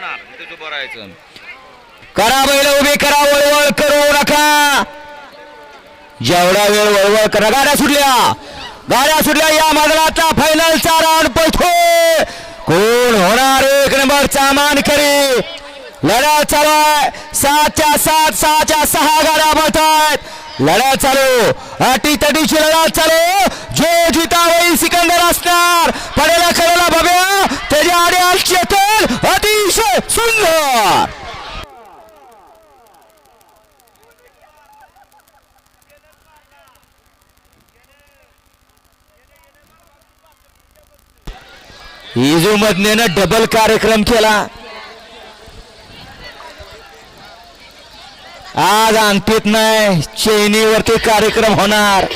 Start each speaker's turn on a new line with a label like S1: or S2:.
S1: येणार? इथेच उभं राहायचं.
S2: करा बैल उभी करा वळवळ करू नका. जेवढा वेळ वळवळ करा. गाड्या सुटल्या. गाड्या सुटल्या या मजलाचा फायनलचा राऊंड पळतो कोण होणार? एक नंबरचा मानकरी. लढा चालू आहे सातच्या सात सहाच्या सहा गाड्या पळतायत लढा चालू. अटी तटीची लढा चालू. सुंदर इजू मधनेनं डबल कार्यक्रम केला आज अंकित नाही चैनीवरती कार्यक्रम होणार